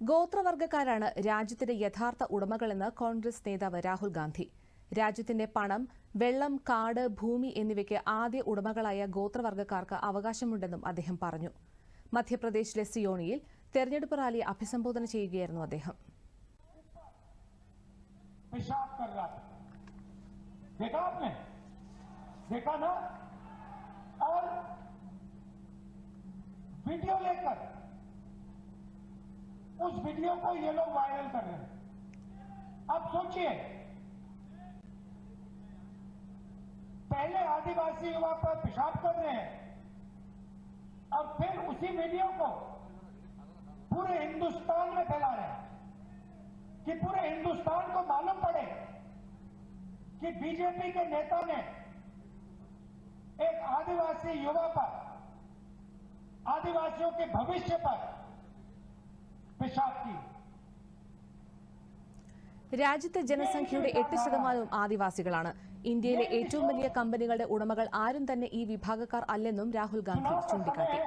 ഗോത്രവർഗക്കാരാണ് രാജ്യത്തിന്റെ യഥാർത്ഥ ഉടമകളെന്ന് കോൺഗ്രസ് നേതാവ് രാഹുൽ ഗാന്ധി രാജ്യത്തിന്റെ പണം വെള്ളം കാട് ഭൂമി എന്നിവയ്ക്ക് ആദ്യ ഉടമകളായ ഗോത്രവർഗക്കാർക്ക് അവകാശമുണ്ടെന്നും അദ്ദേഹം പറഞ്ഞു മധ്യപ്രദേശിലെ സിയോണിയിൽ തെരഞ്ഞെടുപ്പ് റാലിയെ അഭിസംബോധന ചെയ്യുകയായിരുന്നു അദ്ദേഹം पेशाब कर रहा था देखा आपने देखा ना और वीडियो लेकर उस वीडियो को ये लोग वायरल कर रहे हैं। अब सोचिए, पहले आदिवासी युवा पर पेशाब कर रहे हैं और फिर उसी वीडियो को पूरे हिंदुस्तान में फैला रहे हैं। कि पूरे हिंदुस्तान को मालूम पड़े कि बीजेपी के नेता ने एक आदिवासी युवा पर, आदिवासियों के भविष्य पर ദേശാക്തി രാജ്യത്തെ ജനസംഖ്യയുടെ എട്ട് ശതമാനവും ആദിവാസികളാണ്. ഇന്ത്യയിലെ ഏറ്റവും വലിയ കമ്പനികളുടെ ഉടമകൾ ആരും തന്നെ ഈ വിഭാഗക്കാർ അല്ലെന്നും രാഹുൽ ഗാന്ധി ചൂണ്ടിക്കാട്ടി.